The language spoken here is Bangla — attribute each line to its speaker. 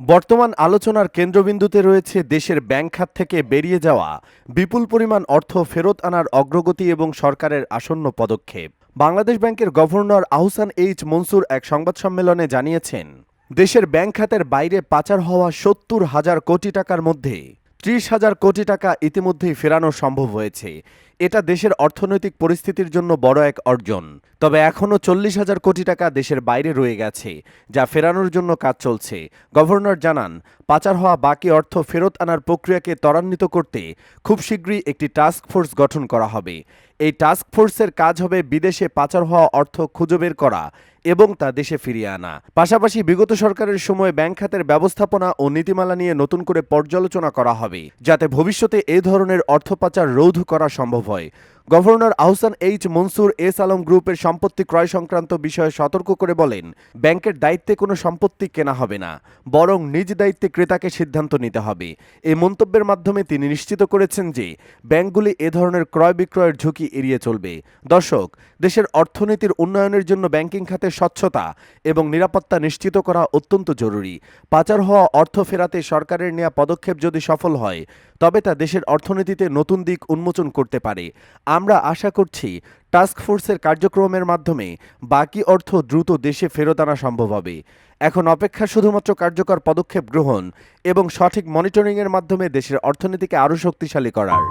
Speaker 1: বর্তমান আলোচনার কেন্দ্রবিন্দুতে রয়েছে দেশের ব্যাংক খাত থেকে বেরিয়ে যাওয়া বিপুল পরিমাণ অর্থ ফেরত আনার অগ্রগতি এবং সরকারের আসন্ন পদক্ষেপ। বাংলাদেশ ব্যাংকের গভর্নর আহসান এইচ মনসুর এক সংবাদ সম্মেলনে জানিয়েছেন, দেশের ব্যাংক খাতের বাইরে পাচার হওয়া সত্তর হাজার কোটি টাকার মধ্যে ত্রিশ হাজার কোটি টাকা ইতিমধ্যেই ফেরানো সম্ভব হয়েছে। এটা দেশের অর্থনৈতিক পরিস্থিতির জন্য বড় এক অর্জন। তবে এখনও চল্লিশ হাজার কোটি টাকা দেশের বাইরে রয়ে গেছে, যা ফেরানোর জন্য কাজ চলছে। গভর্নর জানান, পাচার হওয়া বাকি অর্থ ফেরত আনার প্রক্রিয়াকে ত্বরান্বিত করতে খুব শীঘ্রই একটি টাস্ক ফোর্স গঠন করা হবে। এই টাস্ক ফোর্সের কাজ হবে বিদেশে পাচার হওয়া অর্থ খুঁজে বের করা এবং তা দেশে ফিরিয়ে আনা। পাশাপাশি বিগত সরকারের সময় ব্যাংক খাতের ব্যবস্থাপনা ও নীতিমালা নিয়ে নতুন করে পর্যালোচনা করা হবে, যাতে ভবিষ্যতে এ ধরনের অর্থ পাচার রোধ করা সম্ভব হয় governor Ahsan H Mansur S Alam গ্রুপের সম্পত্তি ক্রয় সংক্রান্ত বিষয়ে সতর্ক করে বলেন, ব্যাংকের দায়িত্বে কোনো সম্পত্তি কেনা হবে না, বরং নিজ দায়িত্বে ক্রেতাকে সিদ্ধান্ত নিতে হবে। এই মন্তব্যের মাধ্যমে তিনি নিশ্চিত করেছেন যে, ব্যাংকগুলি এ ধরনের ক্রয় বিক্রয়ের ঝুঁকি এড়িয়ে চলবে। দর্শক, দেশের অর্থনীতির উন্নয়নের জন্য ব্যাংকিং খাতে স্বচ্ছতা এবং নিরাপত্তা নিশ্চিত করা অত্যন্ত জরুরি। পাচার হওয়া অর্থ ফেরাতে সরকারের নেওয়া পদক্ষেপ যদি সফল হয়, তবে তা দেশের অর্থনীতিতে নতুন দিক উন্মোচন করতে পারে। আমরা আশা করছি টাস্ক ফোর্সের কার্যক্রমের মাধ্যমে বাকি অর্থ দ্রুত দেশে ফেরত আনা সম্ভব হবে। এখন অপেক্ষা শুধুমাত্র কার্যকর পদক্ষেপ গ্রহণ এবং সঠিক মনিটরিংয়ের মাধ্যমে দেশের অর্থনীতিকে আরও শক্তিশালী করার।